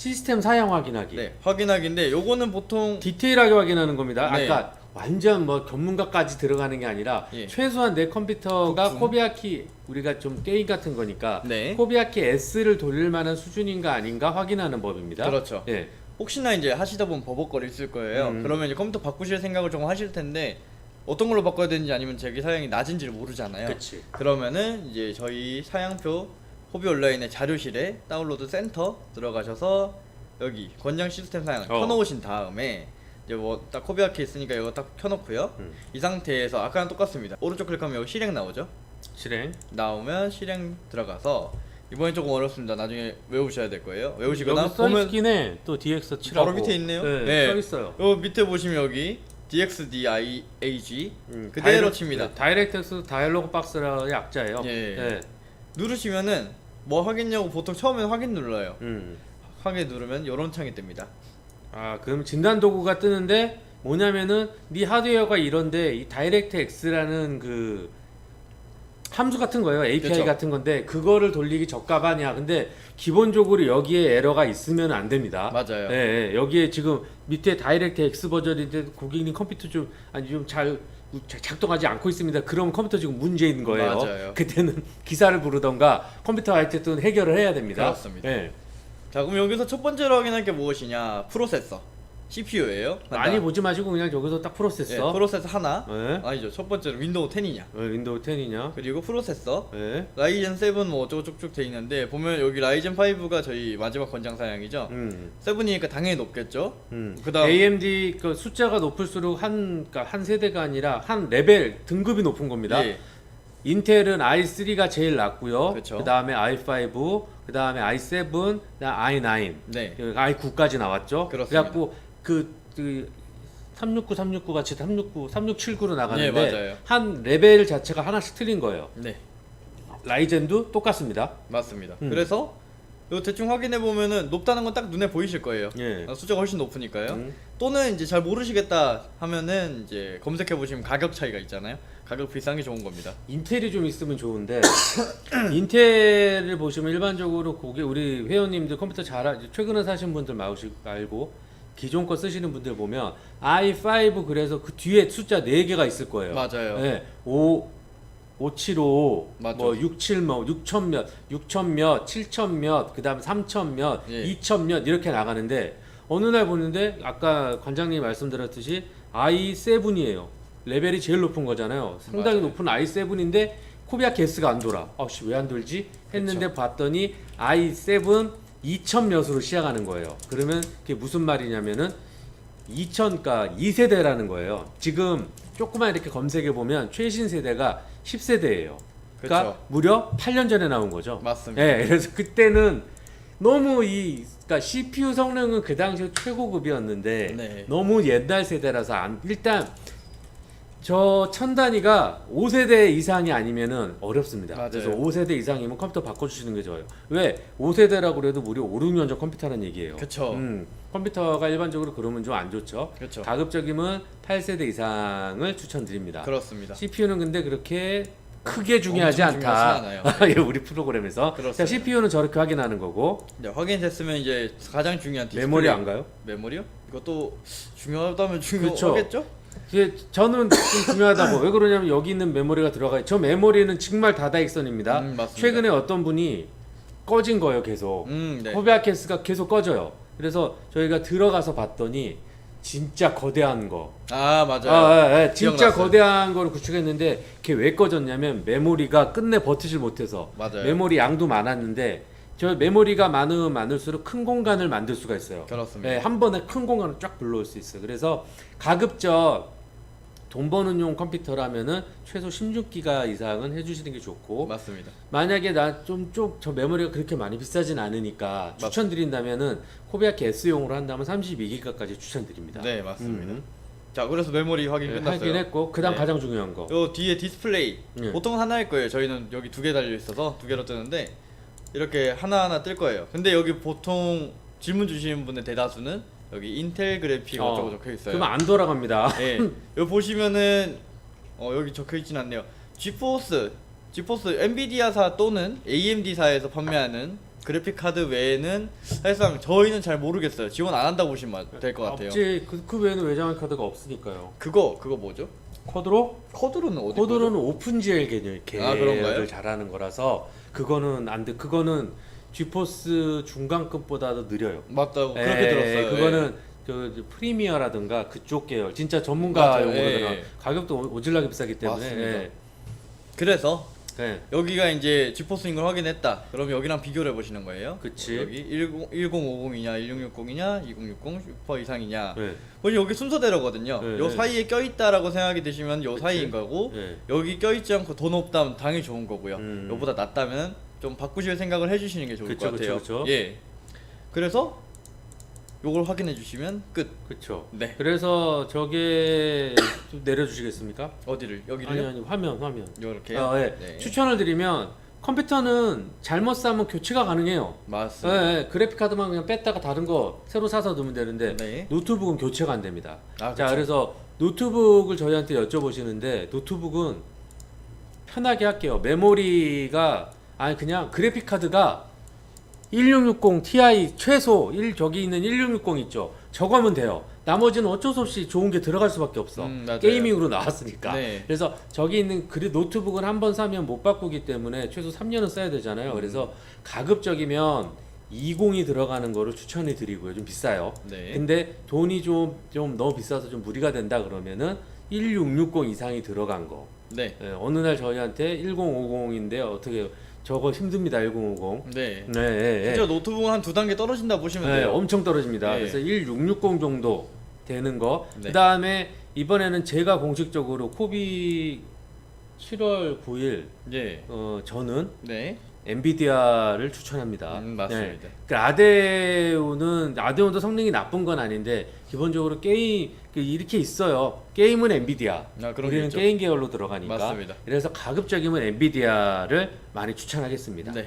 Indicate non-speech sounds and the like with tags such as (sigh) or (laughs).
시스템 사양 확인하기. 네, 확인하기인데 요거는 보통 디테일하게 확인하는 겁니다. 네. 아까 완전 뭐 전문가까지 들어가는 게 아니라 예. 최소한 내 컴퓨터가 부품. 코비아키 우리가 좀 게임 같은 거니까 네. 코비아키 S를 돌릴 만한 수준인가 아닌가 확인하는 법입니다. 그렇죠. 예. 혹시나 이제 하시다 보면 버벅거릴 있을 거예요. 음. 그러면 이제 컴퓨터 바꾸실 생각을 조금 하실 텐데 어떤 걸로 바꿔야 되는지 아니면 자기 사양이 낮은지를 모르잖아요. 그렇지. 그러면은 이제 저희 사양표 호비 온라인의 자료실에 다운로드 센터 들어가셔서 여기 권장 시스템 사양 어. 켜놓으신 다음에 이제 뭐딱 코비아키 있으니까 이거 딱 켜놓고요. 음. 이 상태에서 아까랑 똑같습니다. 오른쪽 클릭하면 여기 실행 나오죠. 실행. 나오면 실행 들어가서 이번엔 조금 어렵습니다. 나중에 외우셔야 될 거예요. 외우시거나 여기 써 보면 있긴 해. 또 DX 치라고. 바로 밑에 있네요. 네, 네. 써 있어요. 요 밑에 보시면 여기 DXDIAG 음, 그대로 다이렉- 칩니다. 네, 다이렉트엑스 다이얼로그 박스라의 약자예요. 예. 네. 누르시면은 뭐 하겠냐고 보통 처음엔 확인 눌러요. 음. 확인 누르면 이런 창이 뜹니다. 아 그럼 진단 도구가 뜨는데 뭐냐면은 네 하드웨어가 이런데 이 다이렉트 X라는 그 함수 같은 거예요 API 그쵸. 같은 건데 그거를 돌리기 적합하냐 근데 기본적으로 여기에 에러가 있으면 안 됩니다 맞아요. 예, 예. 여기에 지금 밑에 다이렉트 X 버전인데 고객님 컴퓨터 좀 아니 좀잘 작동하지 않고 있습니다. 그럼 컴퓨터 지금 문제인 거예요. 맞아요. 그때는 (laughs) 기사를 부르던가 컴퓨터 어쨌든 해결을 해야 됩니다. 그렇습니다. 예. 자 그럼 여기서 첫 번째로 확인할 게 무엇이냐? 프로세서 CPU예요. 많이 보지 마시고 그냥 여기서 딱 예, 프로세서. 프로세서 하나. 예. 아니죠. 첫 번째로 윈도우 10이냐? 어, 윈도우 10이냐? 그리고 프로세서 예. 라이젠 7뭐 어쩌고 쭉쭉 돼 있는데 보면 여기 라이젠 5가 저희 마지막 권장 사양이죠. 음. 7이니까 당연히 높겠죠. 음. 그다음- AMD 그 숫자가 높을수록 한, 그러니까 한 세대가 아니라 한 레벨 등급이 높은 겁니다. 예. 인텔은 i3가 제일 낮고요. 그쵸. 그 다음에 i5, 그 다음에 i7, 그다음 i9, 네. i9까지 나왔죠. 그렇습니다. 그래갖고 그, 그 369, 369 같이 369, 3679로 네, 나가는데 맞아요. 한 레벨 자체가 하나씩 틀린 거예요. 네. 라이젠도 똑같습니다. 맞습니다. 음. 그래서 요 대충 확인해 보면은 높다는 건 딱 눈에 보이실 거예요. 예. 아, 숫자가 훨씬 높으니까요. 음. 또는 이제 잘 모르시겠다 하면은 이제 검색해 보시면 가격 차이가 있잖아요. 가격 비싼 게 좋은 겁니다. 인텔이 좀 있으면 좋은데 (coughs) 인텔을 보시면 일반적으로 고객 우리 회원님들 컴퓨터 잘 아- 최근에 사신 분들 마우시 말고 기존 거 쓰시는 분들 보면 i5 그래서 그 뒤에 숫자 4개가 있을 거예요. 맞아요. 네. 5 575 맞죠. 뭐 67, 뭐 6천 몇, 6천 몇, 7천 몇, 그다음 3천 몇, 예. 2천 몇 이렇게 나가는데 어느 날 보는데 아까 관장님 말씀드렸듯이 i7이에요. 레벨이 제일 높은 거잖아요. 상당히 맞아요. 높은 i7인데 코비아 게스가 안 돌아. 아씨 왜 안 돌지? 했는데 봤더니 i7 2천 몇으로 시작하는 거예요. 그러면 그게 무슨 말이냐면은 2000가 2세대라는 거예요. 지금 조금만 이렇게 검색해 보면 최신 세대가 10세대예요. 그러니까 그쵸. 무려 8년 전에 나온 거죠. 맞습니다. 예, 그래서 그때는 너무 이 그러니까 CPU 성능은 그 당시 최고급이었는데 네. 너무 옛날 세대라서 안, 일단 저 천단위가 5세대 이상이 아니면은 어렵습니다. 맞아요. 그래서 5세대 이상이면 컴퓨터 바꿔주시는 게 좋아요. 왜 5세대라고 그래도 무려 5, 6년 전 컴퓨터라는 얘기예요. 그쵸. 음, 컴퓨터가 일반적으로 그러면 좀 안 좋죠. 그렇죠. 가급적이면 8세대 이상을 추천드립니다. 그렇습니다. CPU는 근데 그렇게 크게 중요하지 엄청 않다. 중요하진 않아요. (laughs) 예, 우리 프로그램에서. 그렇습니다. 자, CPU는 저렇게 확인하는 거고 이제 확인됐으면 이제 가장 중요한 디스플레이. 메모리 안 가요? 메모리요? 이것도 중요하다면 그쵸. 중요하겠죠? 이게 저는 좀 중요하다고. 왜 그러냐면 여기 있는 메모리가 들어가. 저 메모리는 정말 다다익선입니다. 음, 맞습니다. 최근에 어떤 분이 꺼진 거예요, 계속. 음, 네. 코비아케스가 계속 꺼져요. 그래서 저희가 들어가서 봤더니 진짜 거대한 거. 아 맞아요. 아, 아, 아, 진짜 기억났어요. 거대한 거를 구축했는데 그게 왜 꺼졌냐면 메모리가 끝내 버티질 못해서 맞아요. 메모리 양도 많았는데 저 메모리가 많으면 많을수록 큰 공간을 만들 수가 있어요. 그렇습니다. 네, 한 번에 큰 공간을 쫙 불러올 수 있어요. 그래서 가급적 돈 버는 용 컴퓨터라면은 최소 16기가 이상은 해주시는 게 좋고 맞습니다. 만약에 나좀쪽저 메모리가 그렇게 많이 비싸진 않으니까 추천드린다면은 코비아키 S용으로 한다면 32기가까지 추천드립니다. 네 맞습니다. 음. 자 그래서 메모리 확인 네, 끝났어요. 하긴 했고 그다음 네. 가장 중요한 거. 요 뒤에 디스플레이 네. 보통 하나일 거예요. 저희는 여기 두 개 달려 있어서 두 개로 뜨는데 이렇게 하나 하나 뜰 거예요. 근데 여기 보통 질문 주시는 분의 대다수는 여기 인텔 그래픽 어, 어쩌고 적혀 있어요. 그러면 안 돌아갑니다. 예. (laughs) 여기 보시면은 어 여기 적혀 있진 않네요. 지포스 지포스 엔비디아사 또는 AMD사에서 판매하는 그래픽 카드 외에는 사실상 저희는 잘 모르겠어요. 지원 안 한다고 보시면 될 것 같아요. 없지 그, 그 외에는 외장의 카드가 없으니까요. 그거 그거 뭐죠? 쿼드로? 코드로는 어디 쿼드로는 거죠? 오픈GL 개념 아, 그런가요? 잘하는 거라서 그거는 안 돼. 그거는 지포스 중간급보다도 느려요. 맞다고 그렇게 예, 들었어요. 그거는 그 프리미어라든가 그쪽 계열 진짜 전문가 맞아요. 용어로는 예. 가격도 오- 오질나게 비싸기 때문에 맞습니다. 예. 그래서 예. 여기가 이제 지포스인 걸 확인했다. 그럼 여기랑 비교를 해보시는 거예요. 그치. 여기 10, 1050이냐, 1660이냐, 2060 슈퍼 이상이냐. 예. 보시 여기 순서대로거든요. 네, 요 네. 사이에 껴있다라고 생각이 드시면 요 그치. 사이인 거고 예. 여기 껴있지 않고 더 높다면 당연히 좋은 거고요. 음. 요보다 낮다면 좀 바꾸실 생각을 해주시는 게 좋을 그쵸, 것 같아요. 그쵸, 그쵸. 예. 그래서 요걸 확인해 주시면 끝. 그렇죠. 네. 그래서 저게 좀 내려주시겠습니까? 어디를? 여기를요? 아니 아니 화면 화면. 요렇게요? 아, 예. 네. 추천을 드리면 컴퓨터는 잘못 사면 교체가 가능해요. 맞습니다. 예, 예. 그래픽 카드만 그냥 뺐다가 다른 거 새로 사서 넣으면 되는데 네. 노트북은 교체가 안 됩니다. 아, 자, 그쵸. 그래서 노트북을 저희한테 여쭤보시는데 노트북은 편하게 할게요. 메모리가 아니 그냥 그래픽 카드가 1660 Ti 최소 1 저기 있는 1660 있죠. 저거면 돼요. 나머지는 어쩔 수 없이 좋은 게 들어갈 수밖에 없어. 음. 게이밍으로 나왔으니까. 네. 그래서 저기 있는 그래 노트북은 한 번 사면 못 바꾸기 때문에 최소 3년은 써야 되잖아요. 음. 그래서 가급적이면 20이 들어가는 거를 추천해 드리고요. 좀 비싸요. 네. 근데 돈이 좀, 좀 너무 비싸서 좀 무리가 된다 그러면은 1660 이상이 들어간 거. 네. 예, 어느 날 저희한테 1050인데 어떻게 저거 힘듭니다 1050. 네. 네, 예, 예. 진짜 노트북은 한 두 단계 떨어진다 보시면 네, 돼요. 엄청 떨어집니다. 네. 그래서 1660 정도 되는 거. 네. 그다음에 이번에는 제가 공식적으로 코비 7월 9일 예. 어, 저는 네. 엔비디아를 추천합니다. 음, 맞습니다. 네. 그 아데오는 아데오도 성능이 나쁜 건 아닌데 기본적으로 게임 그 이렇게 있어요. 게임은 엔비디아. 아, 우리는. 게임 계열로 들어가니까. 맞습니다. 그래서 가급적이면 엔비디아를 많이 추천하겠습니다. 네.